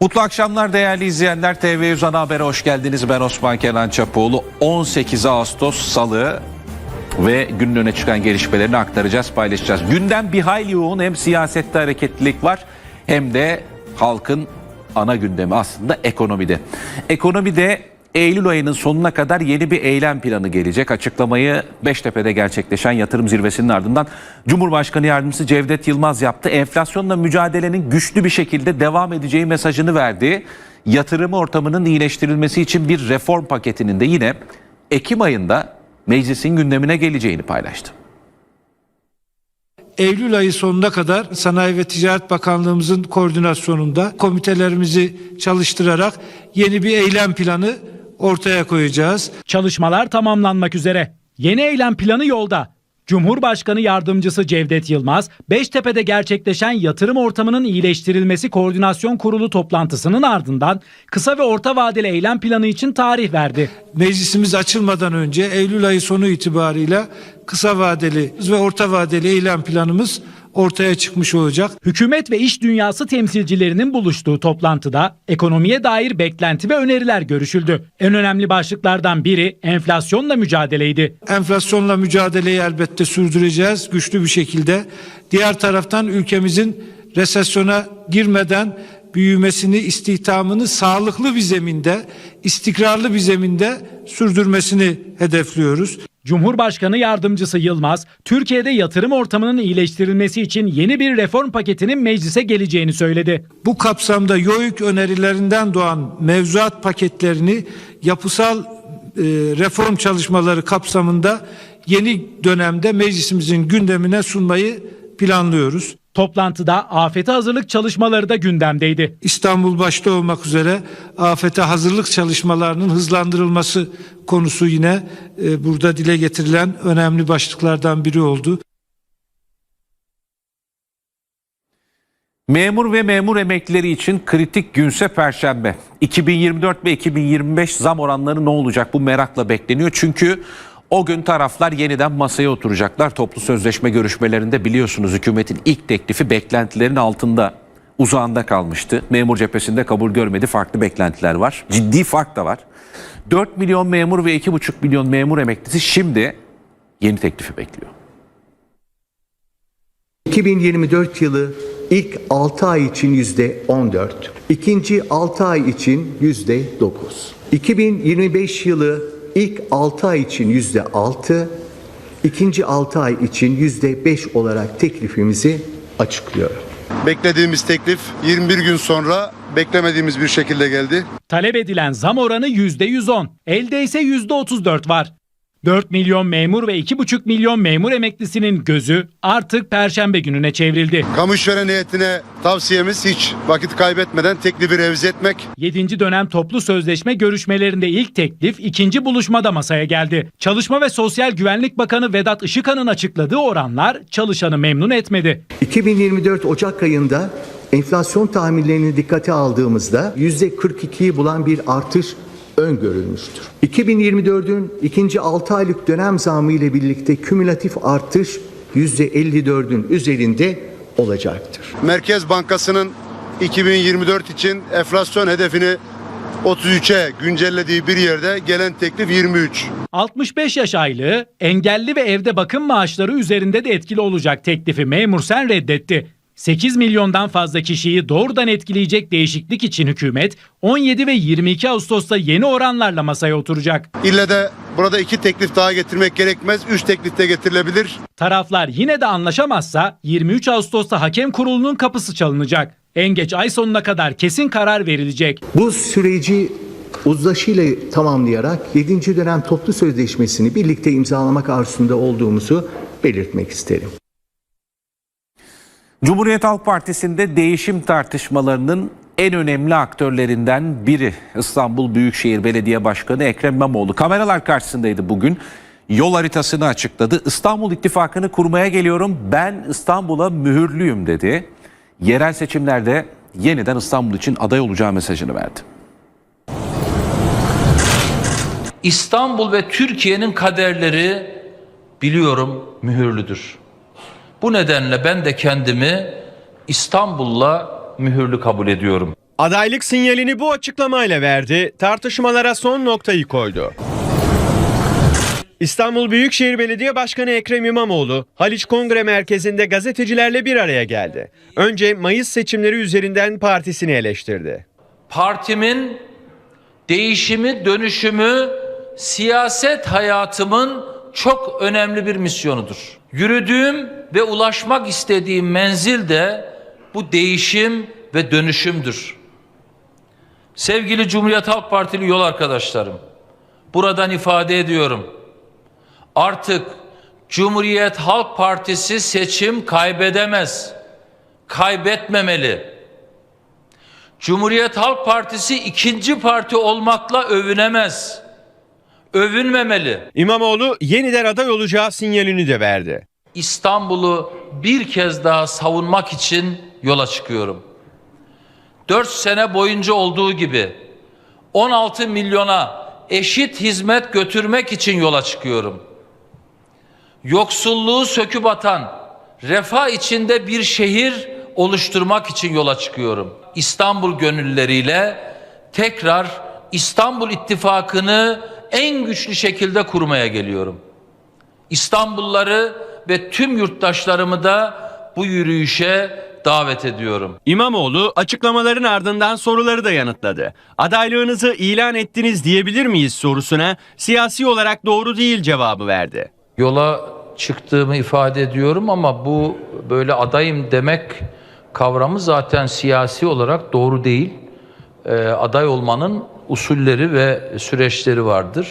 Mutlu akşamlar değerli izleyenler. TV100 Ana Haber'e hoş geldiniz. Ben Osman Kenan Çapoğlu. 18 Ağustos Salı ve günün öne çıkan gelişmelerini aktaracağız, paylaşacağız. Gündem bir hayli yoğun. Hem siyasette hareketlilik var hem de halkın ana gündemi aslında ekonomide. Ekonomide Eylül ayının sonuna kadar yeni bir eylem planı gelecek. Açıklamayı Beştepe'de gerçekleşen yatırım zirvesinin ardından Cumhurbaşkanı Yardımcısı Cevdet Yılmaz yaptı. Enflasyonla mücadelenin güçlü bir şekilde devam edeceği mesajını verdi. Yatırım ortamının iyileştirilmesi için bir reform paketinin de yine Ekim ayında meclisin gündemine geleceğini paylaştı. Eylül ayı sonuna kadar Sanayi ve Ticaret Bakanlığımızın koordinasyonunda komitelerimizi çalıştırarak yeni bir eylem planı ortaya koyacağız. Çalışmalar tamamlanmak üzere. Yeni eylem planı yolda. Cumhurbaşkanı Yardımcısı Cevdet Yılmaz, Beştepe'de gerçekleşen yatırım ortamının iyileştirilmesi koordinasyon kurulu toplantısının ardından kısa ve orta vadeli eylem planı için tarih verdi. Meclisimiz açılmadan önce Eylül ayı sonu itibarıyla kısa vadeli ve orta vadeli eylem planımız ortaya çıkmış olacak. Hükümet ve iş dünyası temsilcilerinin buluştuğu toplantıda ekonomiye dair beklenti ve öneriler görüşüldü. En önemli başlıklardan biri enflasyonla mücadeleydi. Enflasyonla mücadeleyi elbette sürdüreceğiz güçlü bir şekilde. Diğer taraftan ülkemizin resesyona girmeden büyümesini, istihdamını sağlıklı bir zeminde, istikrarlı bir zeminde sürdürmesini hedefliyoruz. Cumhurbaşkanı Yardımcısı Yılmaz, Türkiye'de yatırım ortamının iyileştirilmesi için yeni bir reform paketinin meclise geleceğini söyledi. Bu kapsamda YOİK önerilerinden doğan mevzuat paketlerini yapısal e, reform çalışmaları kapsamında yeni dönemde meclisimizin gündemine sunmayı planlıyoruz. Toplantıda afete hazırlık çalışmaları da gündemdeydi. İstanbul başta olmak üzere afete hazırlık çalışmalarının hızlandırılması konusu yine e, burada dile getirilen önemli başlıklardan biri oldu. Memur ve memur emeklileri için kritik günse Perşembe. 2024 ve 2025 zam oranları ne olacak bu merakla bekleniyor. Çünkü o gün taraflar yeniden masaya oturacaklar. Toplu sözleşme görüşmelerinde biliyorsunuz hükümetin ilk teklifi beklentilerin altında uzağında kalmıştı. Memur cephesinde kabul görmedi. Farklı beklentiler var. Ciddi fark da var. 4 milyon memur ve 2,5 milyon memur emeklisi şimdi yeni teklifi bekliyor. 2024 yılı ilk 6 ay için yüzde 14, ikinci 6 ay için yüzde 9. 2025 yılı ilk 6 ay için yüzde 6, ikinci 6 ay için yüzde 5 olarak teklifimizi açıklıyorum. Beklediğimiz teklif 21 gün sonra beklemediğimiz bir şekilde geldi. Talep edilen zam oranı %110, elde ise %34 var. 4 milyon memur ve 2,5 milyon memur emeklisinin gözü artık perşembe gününe çevrildi. Kamu işveren heyetine tavsiyemiz hiç vakit kaybetmeden teklifi revize etmek. 7. dönem toplu sözleşme görüşmelerinde ilk teklif ikinci buluşmada masaya geldi. Çalışma ve Sosyal Güvenlik Bakanı Vedat Işıkhan'ın açıkladığı oranlar çalışanı memnun etmedi. 2024 Ocak ayında enflasyon tahminlerini dikkate aldığımızda yüzde 42'yi bulan bir artış öngörülmüştür. 2024'ün ikinci 6 aylık dönem zamı ile birlikte kümülatif artış yüzde 54'ün üzerinde olacaktır. Merkez Bankası'nın 2024 için enflasyon hedefini 33'e güncellediği bir yerde gelen teklif 23. 65 yaş aylığı, engelli ve evde bakım maaşları üzerinde de etkili olacak teklifi memur sen reddetti. 8 milyondan fazla kişiyi doğrudan etkileyecek değişiklik için hükümet 17 ve 22 Ağustos'ta yeni oranlarla masaya oturacak. İlle de burada iki teklif daha getirmek gerekmez. Üç teklif de getirilebilir. Taraflar yine de anlaşamazsa 23 Ağustos'ta hakem kurulunun kapısı çalınacak. En geç ay sonuna kadar kesin karar verilecek. Bu süreci uzlaşıyla tamamlayarak 7. dönem toplu sözleşmesini birlikte imzalamak arzusunda olduğumuzu belirtmek isterim. Cumhuriyet Halk Partisi'nde değişim tartışmalarının en önemli aktörlerinden biri İstanbul Büyükşehir Belediye Başkanı Ekrem İmamoğlu. Kameralar karşısındaydı bugün. Yol haritasını açıkladı. İstanbul İttifakı'nı kurmaya geliyorum. Ben İstanbul'a mühürlüyüm dedi. Yerel seçimlerde yeniden İstanbul için aday olacağı mesajını verdi. İstanbul ve Türkiye'nin kaderleri biliyorum mühürlüdür. Bu nedenle ben de kendimi İstanbul'la mühürlü kabul ediyorum. adaylık sinyalini bu açıklamayla verdi, tartışmalara son noktayı koydu. İstanbul Büyükşehir Belediye Başkanı Ekrem İmamoğlu, Haliç Kongre Merkezi'nde gazetecilerle bir araya geldi. Önce Mayıs seçimleri üzerinden partisini eleştirdi. Partimin değişimi, dönüşümü siyaset hayatımın çok önemli bir misyonudur. Yürüdüğüm ve ulaşmak istediğim menzil de bu değişim ve dönüşümdür. Sevgili Cumhuriyet Halk Partili yol arkadaşlarım, buradan ifade ediyorum. Artık Cumhuriyet Halk Partisi seçim kaybedemez. Kaybetmemeli. Cumhuriyet Halk Partisi ikinci parti olmakla övünemez. Övünmemeli. İmamoğlu yeniden aday olacağı sinyalini de verdi. İstanbul'u bir kez daha savunmak için yola çıkıyorum. 4 sene boyunca olduğu gibi 16 milyona eşit hizmet götürmek için yola çıkıyorum. Yoksulluğu söküp atan, refah içinde bir şehir oluşturmak için yola çıkıyorum. İstanbul gönülleriyle tekrar İstanbul İttifakı'nı en güçlü şekilde kurmaya geliyorum. İstanbulluları ve tüm yurttaşlarımı da bu yürüyüşe davet ediyorum. İmamoğlu açıklamaların ardından soruları da yanıtladı. Adaylığınızı ilan ettiniz diyebilir miyiz sorusuna siyasi olarak doğru değil cevabı verdi. Yola çıktığımı ifade ediyorum ama bu böyle adayım demek kavramı zaten siyasi olarak doğru değil. Ee, aday olmanın usulleri ve süreçleri vardır.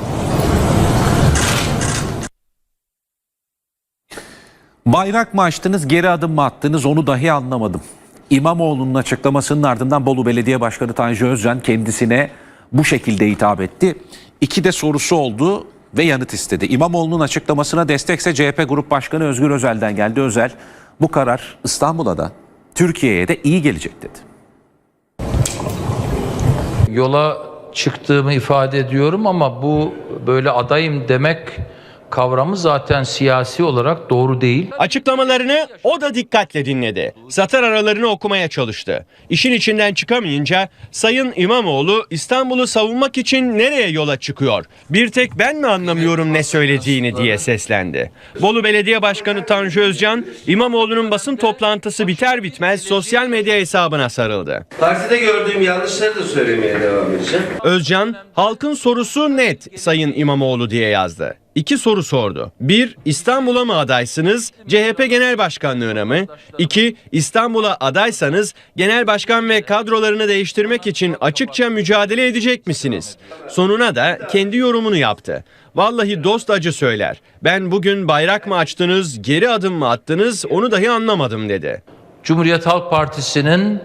Bayrak mı açtınız, geri adım mı attınız onu dahi anlamadım. İmamoğlu'nun açıklamasının ardından Bolu Belediye Başkanı Tanju Özcan kendisine bu şekilde hitap etti. İki de sorusu oldu ve yanıt istedi. İmamoğlu'nun açıklamasına destekse CHP Grup Başkanı Özgür Özel'den geldi. Özel bu karar İstanbul'a da Türkiye'ye de iyi gelecek dedi. Yola çıktığımı ifade ediyorum ama bu böyle adayım demek kavramı zaten siyasi olarak doğru değil. Açıklamalarını o da dikkatle dinledi. Satır aralarını okumaya çalıştı. İşin içinden çıkamayınca Sayın İmamoğlu İstanbul'u savunmak için nereye yola çıkıyor? Bir tek ben mi anlamıyorum ne söylediğini diye seslendi. Bolu Belediye Başkanı Tanju Özcan İmamoğlu'nun basın toplantısı biter bitmez sosyal medya hesabına sarıldı. Partide gördüğüm yanlışları da söylemeye devam edeceğim. Özcan, halkın sorusu net Sayın İmamoğlu diye yazdı. İki soru sordu. Bir, İstanbul'a mı adaysınız, CHP Genel Başkanlığına mı? İki, İstanbul'a adaysanız genel başkan ve kadrolarını değiştirmek için açıkça mücadele edecek misiniz? Sonuna da kendi yorumunu yaptı. Vallahi dost acı söyler. Ben bugün bayrak mı açtınız, geri adım mı attınız onu dahi anlamadım dedi. Cumhuriyet Halk Partisi'nin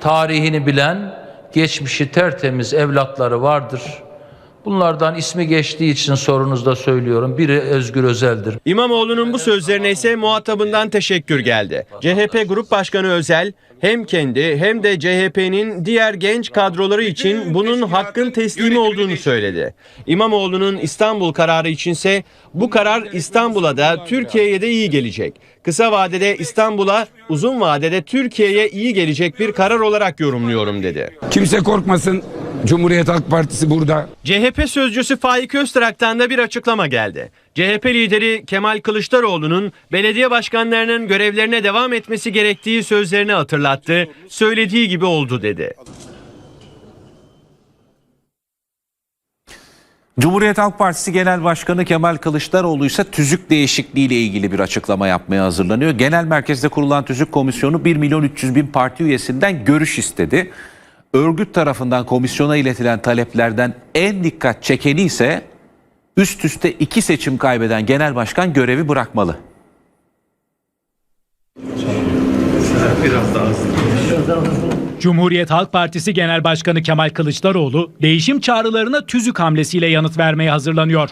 tarihini bilen, geçmişi tertemiz evlatları vardır. Bunlardan ismi geçtiği için sorunuzda söylüyorum. Biri Özgür Özel'dir. İmamoğlu'nun bu sözlerine ise muhatabından teşekkür geldi. CHP Grup Başkanı Özel hem kendi hem de CHP'nin diğer genç kadroları için bunun hakkın teslimi olduğunu söyledi. İmamoğlu'nun İstanbul kararı içinse bu karar İstanbul'a da Türkiye'ye de iyi gelecek. Kısa vadede İstanbul'a, uzun vadede Türkiye'ye iyi gelecek bir karar olarak yorumluyorum dedi. Kimse korkmasın. Cumhuriyet Halk Partisi burada. CHP sözcüsü Faik Öztrak'tan da bir açıklama geldi. CHP lideri Kemal Kılıçdaroğlu'nun belediye başkanlarının görevlerine devam etmesi gerektiği sözlerini hatırlattı. Söylediği gibi oldu dedi. Cumhuriyet Halk Partisi Genel Başkanı Kemal Kılıçdaroğlu ise tüzük değişikliği ile ilgili bir açıklama yapmaya hazırlanıyor. Genel merkezde kurulan tüzük komisyonu 1 milyon 300 bin parti üyesinden görüş istedi. Örgüt tarafından komisyona iletilen taleplerden en dikkat çekeni ise üst üste iki seçim kaybeden genel başkan görevi bırakmalı. Cumhuriyet Halk Partisi Genel Başkanı Kemal Kılıçdaroğlu değişim çağrılarına tüzük hamlesiyle yanıt vermeye hazırlanıyor.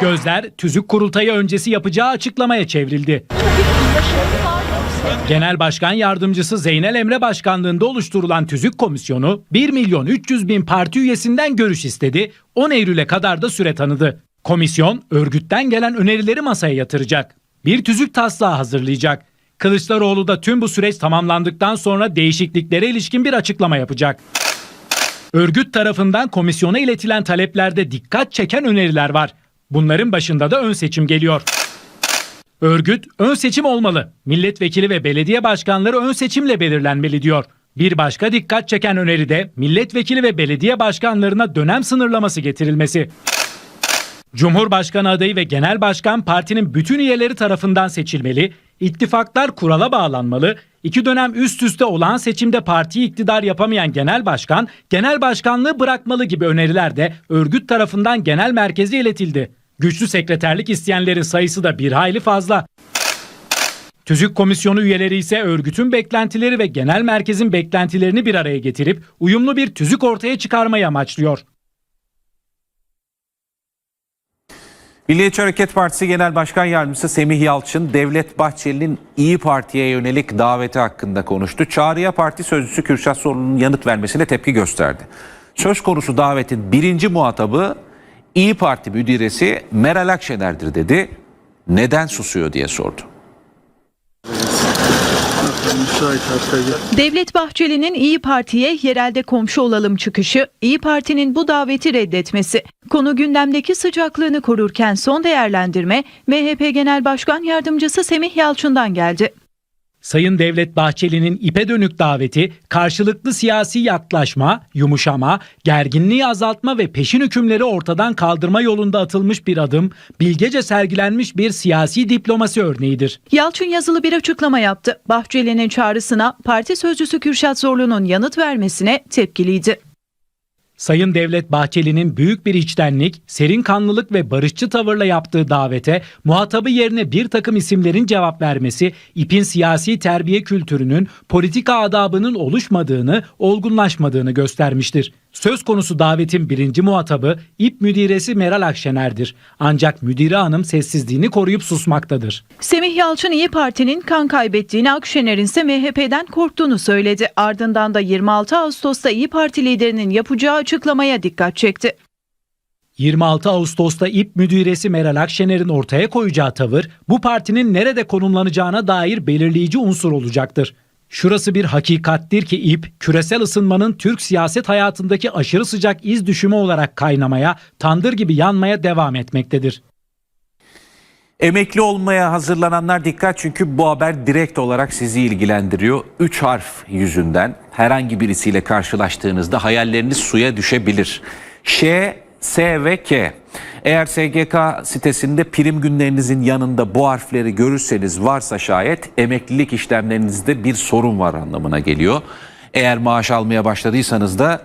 Gözler tüzük kurultayı öncesi yapacağı açıklamaya çevrildi. Genel Başkan Yardımcısı Zeynel Emre Başkanlığında oluşturulan tüzük komisyonu 1 milyon 300 bin parti üyesinden görüş istedi. 10 Eylül'e kadar da süre tanıdı. Komisyon örgütten gelen önerileri masaya yatıracak. Bir tüzük taslağı hazırlayacak. Kılıçdaroğlu da tüm bu süreç tamamlandıktan sonra değişikliklere ilişkin bir açıklama yapacak. Örgüt tarafından komisyona iletilen taleplerde dikkat çeken öneriler var. Bunların başında da ön seçim geliyor. Örgüt ön seçim olmalı. Milletvekili ve belediye başkanları ön seçimle belirlenmeli diyor. Bir başka dikkat çeken öneri de milletvekili ve belediye başkanlarına dönem sınırlaması getirilmesi. Cumhurbaşkanı adayı ve genel başkan partinin bütün üyeleri tarafından seçilmeli, ittifaklar kurala bağlanmalı, iki dönem üst üste olan seçimde partiyi iktidar yapamayan genel başkan, genel başkanlığı bırakmalı gibi öneriler de örgüt tarafından genel merkeze iletildi. Güçlü sekreterlik isteyenlerin sayısı da bir hayli fazla. Tüzük komisyonu üyeleri ise örgütün beklentileri ve genel merkezin beklentilerini bir araya getirip uyumlu bir tüzük ortaya çıkarmayı amaçlıyor. Milliyetçi Hareket Partisi Genel Başkan Yardımcısı Semih Yalçın, Devlet Bahçeli'nin İyi Parti'ye yönelik daveti hakkında konuştu. Çağrıya parti sözcüsü Kürşat Sorun'un yanıt vermesine tepki gösterdi. Söz konusu davetin birinci muhatabı İyi Parti müdiresi Meral Akşener'dir dedi. Neden susuyor diye sordu. Devlet Bahçeli'nin İyi Parti'ye yerelde komşu olalım çıkışı, İyi Parti'nin bu daveti reddetmesi. Konu gündemdeki sıcaklığını korurken son değerlendirme MHP Genel Başkan Yardımcısı Semih Yalçın'dan geldi. Sayın Devlet Bahçeli'nin ipe dönük daveti karşılıklı siyasi yaklaşma, yumuşama, gerginliği azaltma ve peşin hükümleri ortadan kaldırma yolunda atılmış bir adım, bilgece sergilenmiş bir siyasi diplomasi örneğidir. Yalçın yazılı bir açıklama yaptı. Bahçeli'nin çağrısına parti sözcüsü Kürşat Zorlu'nun yanıt vermesine tepkiliydi. Sayın Devlet Bahçeli'nin büyük bir içtenlik, serin kanlılık ve barışçı tavırla yaptığı davete muhatabı yerine bir takım isimlerin cevap vermesi, ipin siyasi terbiye kültürünün, politika adabının oluşmadığını, olgunlaşmadığını göstermiştir. Söz konusu davetin birinci muhatabı İP müdiresi Meral Akşener'dir. Ancak müdire hanım sessizliğini koruyup susmaktadır. Semih Yalçın İyi Parti'nin kan kaybettiğini Akşener'in ise MHP'den korktuğunu söyledi. Ardından da 26 Ağustos'ta İyi Parti liderinin yapacağı açıklamaya dikkat çekti. 26 Ağustos'ta İP müdüresi Meral Akşener'in ortaya koyacağı tavır bu partinin nerede konumlanacağına dair belirleyici unsur olacaktır. Şurası bir hakikattir ki İP küresel ısınmanın Türk siyaset hayatındaki aşırı sıcak iz düşümü olarak kaynamaya, tandır gibi yanmaya devam etmektedir. Emekli olmaya hazırlananlar dikkat çünkü bu haber direkt olarak sizi ilgilendiriyor. 3 harf yüzünden herhangi birisiyle karşılaştığınızda hayalleriniz suya düşebilir. Ş, S ve K. Eğer SGK sitesinde prim günlerinizin yanında bu harfleri görürseniz varsa şayet emeklilik işlemlerinizde bir sorun var anlamına geliyor. Eğer maaş almaya başladıysanız da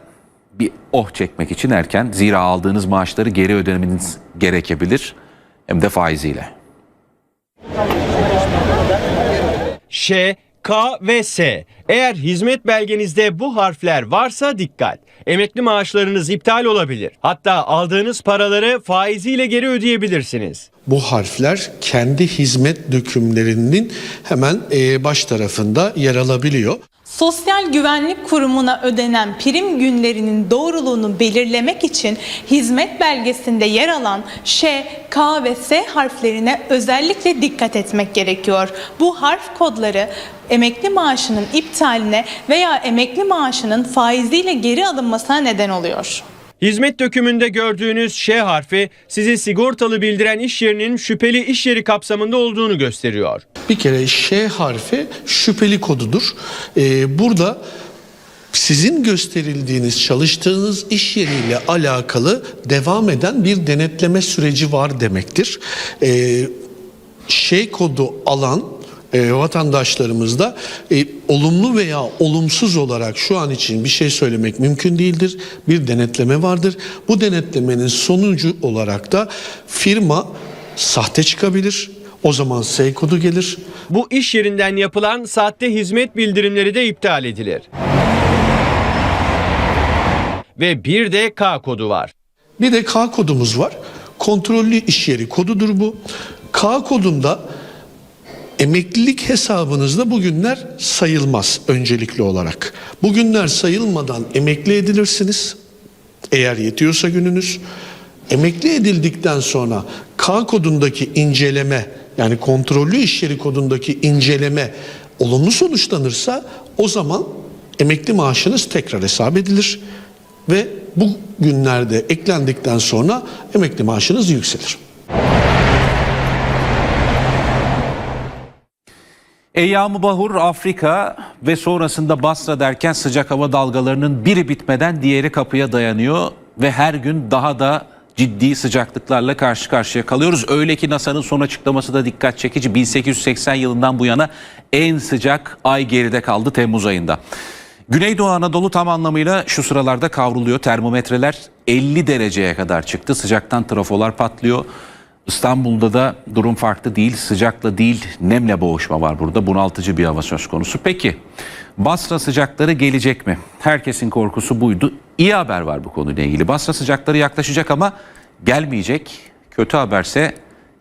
bir oh çekmek için erken. Zira aldığınız maaşları geri ödemeniz gerekebilir hem de faiziyle. Ş, K ve S. Eğer hizmet belgenizde bu harfler varsa dikkat. Emekli maaşlarınız iptal olabilir. Hatta aldığınız paraları faiziyle geri ödeyebilirsiniz. Bu harfler kendi hizmet dökümlerinin hemen baş tarafında yer alabiliyor. Sosyal Güvenlik Kurumu'na ödenen prim günlerinin doğruluğunu belirlemek için hizmet belgesinde yer alan Ş, K ve S harflerine özellikle dikkat etmek gerekiyor. Bu harf kodları emekli maaşının iptaline veya emekli maaşının faiziyle geri alınmasına neden oluyor. Hizmet dökümünde gördüğünüz Ş harfi sizi sigortalı bildiren iş yerinin şüpheli iş yeri kapsamında olduğunu gösteriyor. Bir kere Ş harfi şüpheli kodudur. E, burada sizin gösterildiğiniz çalıştığınız iş yeriyle alakalı devam eden bir denetleme süreci var demektir. E, Ş kodu alan e, vatandaşlarımızda e, olumlu veya olumsuz olarak şu an için bir şey söylemek mümkün değildir. Bir denetleme vardır. Bu denetlemenin sonucu olarak da firma sahte çıkabilir. O zaman S kodu gelir. Bu iş yerinden yapılan sahte hizmet bildirimleri de iptal edilir. Ve bir de K kodu var. Bir de K kodumuz var. Kontrollü iş yeri kodudur bu. K kodunda emeklilik hesabınızda bugünler sayılmaz öncelikli olarak. Bugünler sayılmadan emekli edilirsiniz. Eğer yetiyorsa gününüz. Emekli edildikten sonra K kodundaki inceleme yani kontrollü iş yeri kodundaki inceleme olumlu sonuçlanırsa o zaman emekli maaşınız tekrar hesap edilir ve bu günlerde eklendikten sonra emekli maaşınız yükselir. Eyyam-ı Bahur Afrika ve sonrasında Basra derken sıcak hava dalgalarının biri bitmeden diğeri kapıya dayanıyor ve her gün daha da ciddi sıcaklıklarla karşı karşıya kalıyoruz. Öyle ki NASA'nın son açıklaması da dikkat çekici. 1880 yılından bu yana en sıcak ay geride kaldı Temmuz ayında. Güneydoğu Anadolu tam anlamıyla şu sıralarda kavruluyor. Termometreler 50 dereceye kadar çıktı. Sıcaktan trafolar patlıyor. İstanbul'da da durum farklı değil. Sıcakla değil, nemle boğuşma var burada. Bunaltıcı bir hava söz konusu. Peki Basra sıcakları gelecek mi? Herkesin korkusu buydu. İyi haber var bu konuyla ilgili. Basra sıcakları yaklaşacak ama gelmeyecek. Kötü haberse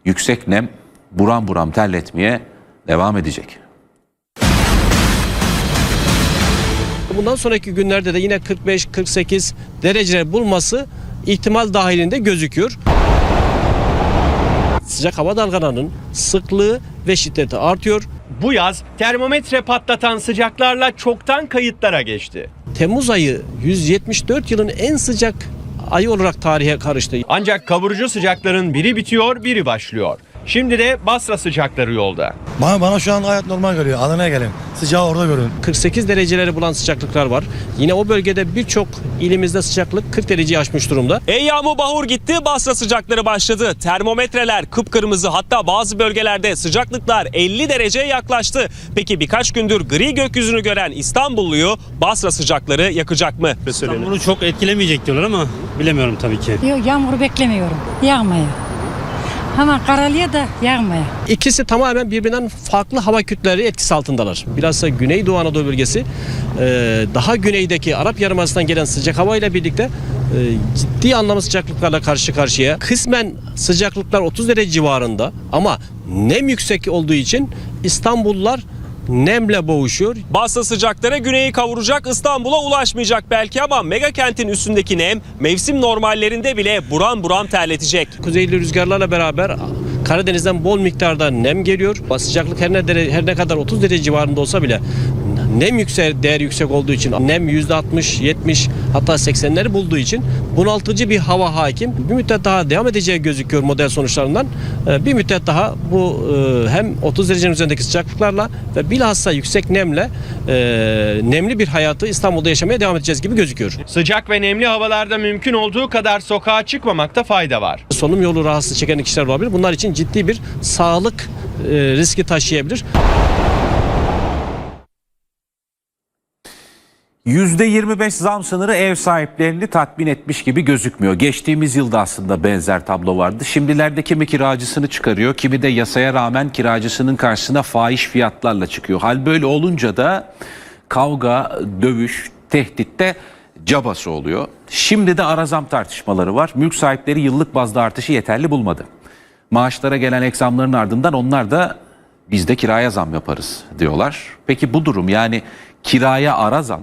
yüksek nem buram buram terletmeye devam edecek. Bundan sonraki günlerde de yine 45-48 dereceler bulması ihtimal dahilinde gözüküyor. Sıcak hava dalgalarının sıklığı ve şiddeti artıyor. Bu yaz termometre patlatan sıcaklarla çoktan kayıtlara geçti. Temmuz ayı 174 yılın en sıcak ayı olarak tarihe karıştı. Ancak kavurucu sıcakların biri bitiyor, biri başlıyor. Şimdi de Basra sıcakları yolda. Bana, bana şu an hayat normal geliyor. Adana'ya gelin. Sıcağı orada görün. 48 dereceleri bulan sıcaklıklar var. Yine o bölgede birçok ilimizde sıcaklık 40 dereceyi aşmış durumda. Eyyamı bahur gitti, Basra sıcakları başladı. Termometreler kıpkırmızı hatta bazı bölgelerde sıcaklıklar 50 dereceye yaklaştı. Peki birkaç gündür gri gökyüzünü gören İstanbulluyu Basra sıcakları yakacak mı? Bunu çok etkilemeyecek diyorlar ama bilemiyorum tabii ki. Yok yağmur beklemiyorum. Yağmaya. Ama karalıya da yağmaya. İkisi tamamen birbirinden farklı hava kütleleri etkisi altındalar. Bilhassa Güneydoğu Anadolu bölgesi e, daha güneydeki Arap Yarımadası'ndan gelen sıcak hava ile birlikte e, ciddi anlamda sıcaklıklarla karşı karşıya. Kısmen sıcaklıklar 30 derece civarında ama nem yüksek olduğu için İstanbullular nemle boğuşuyor. Basra sıcakları güneyi kavuracak, İstanbul'a ulaşmayacak belki ama mega kentin üstündeki nem mevsim normallerinde bile buram buram terletecek. Kuzeyli rüzgarlarla beraber Karadeniz'den bol miktarda nem geliyor. Sıcaklık her ne, dere- her ne kadar 30 derece civarında olsa bile nem yüksek, değer yüksek olduğu için nem %60, 70 hatta 80'leri bulduğu için bunaltıcı bir hava hakim. Bir müddet daha devam edeceği gözüküyor model sonuçlarından. Ee, Bir müddet daha bu e, hem 30 derecenin üzerindeki sıcaklıklarla ve bilhassa yüksek nemle e, nemli bir hayatı İstanbul'da yaşamaya devam edeceğiz gibi gözüküyor. Sıcak ve nemli havalarda mümkün olduğu kadar sokağa çıkmamakta fayda var. Solunum yolu rahatsızlığı çeken kişiler olabilir. Bunlar için ciddi bir sağlık e, riski taşıyabilir. %25 zam sınırı ev sahiplerini tatmin etmiş gibi gözükmüyor. Geçtiğimiz yılda aslında benzer tablo vardı. Şimdilerde kimi kiracısını çıkarıyor, kimi de yasaya rağmen kiracısının karşısına fahiş fiyatlarla çıkıyor. Hal böyle olunca da kavga, dövüş, tehditte cabası oluyor. Şimdi de ara zam tartışmaları var. Mülk sahipleri yıllık bazda artışı yeterli bulmadı. Maaşlara gelen ek ardından onlar da biz de kiraya zam yaparız diyorlar. Peki bu durum yani kiraya ara zam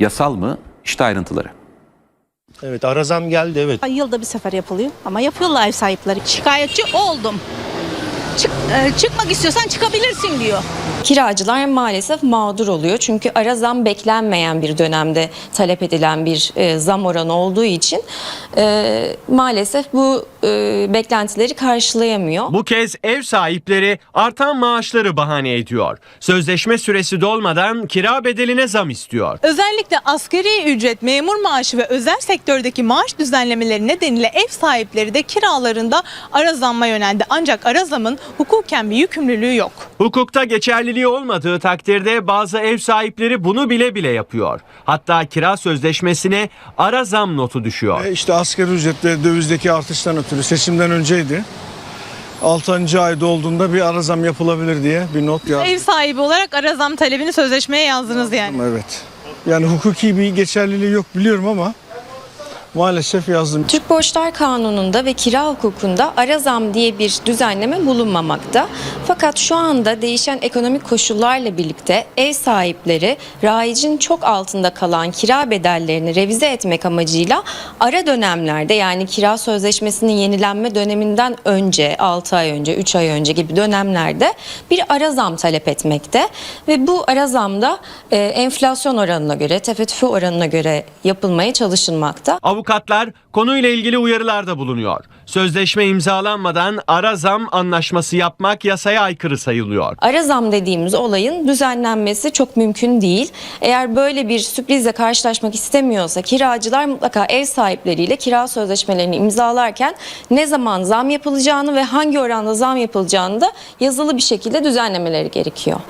yasal mı? İşte ayrıntıları. Evet arazam geldi evet. Yılda bir sefer yapılıyor ama yapıyorlar ev sahipleri. Şikayetçi oldum. Çık, e, çıkmak istiyorsan çıkabilirsin diyor. Kiracılar maalesef mağdur oluyor. Çünkü ara zam beklenmeyen bir dönemde talep edilen bir e, zam oranı olduğu için e, maalesef bu e, beklentileri karşılayamıyor. Bu kez ev sahipleri artan maaşları bahane ediyor. Sözleşme süresi dolmadan kira bedeline zam istiyor. Özellikle asgari ücret, memur maaşı ve özel sektördeki maaş düzenlemeleri nedeniyle ev sahipleri de kiralarında ara zamma yöneldi. Ancak ara zamın hukuken bir yükümlülüğü yok. Hukukta geçerliliği olmadığı takdirde bazı ev sahipleri bunu bile bile yapıyor. Hatta kira sözleşmesine ara zam notu düşüyor. İşte asgari ücretle dövizdeki artıştan ötürü seçimden önceydi. 6. ayda olduğunda bir arazam yapılabilir diye bir not yazdım. Ev sahibi olarak ara zam talebini sözleşmeye yazdınız yani. Evet. Yani hukuki bir geçerliliği yok biliyorum ama maalesef yazdım. Türk Borçlar Kanunu'nda ve kira hukukunda ara zam diye bir düzenleme bulunmamakta. Fakat şu anda değişen ekonomik koşullarla birlikte ev sahipleri rayicin çok altında kalan kira bedellerini revize etmek amacıyla ara dönemlerde yani kira sözleşmesinin yenilenme döneminden önce 6 ay önce 3 ay önce gibi dönemlerde bir ara zam talep etmekte ve bu ara zamda e, enflasyon oranına göre tefe oranına göre yapılmaya çalışılmakta. Avukatlar konuyla ilgili uyarılarda bulunuyor. Sözleşme imzalanmadan ara zam anlaşması yapmak yasaya aykırı sayılıyor. Ara zam dediğimiz olayın düzenlenmesi çok mümkün değil. Eğer böyle bir sürprizle karşılaşmak istemiyorsa kiracılar mutlaka ev sahipleriyle kira sözleşmelerini imzalarken ne zaman zam yapılacağını ve hangi oranda zam yapılacağını da yazılı bir şekilde düzenlemeleri gerekiyor.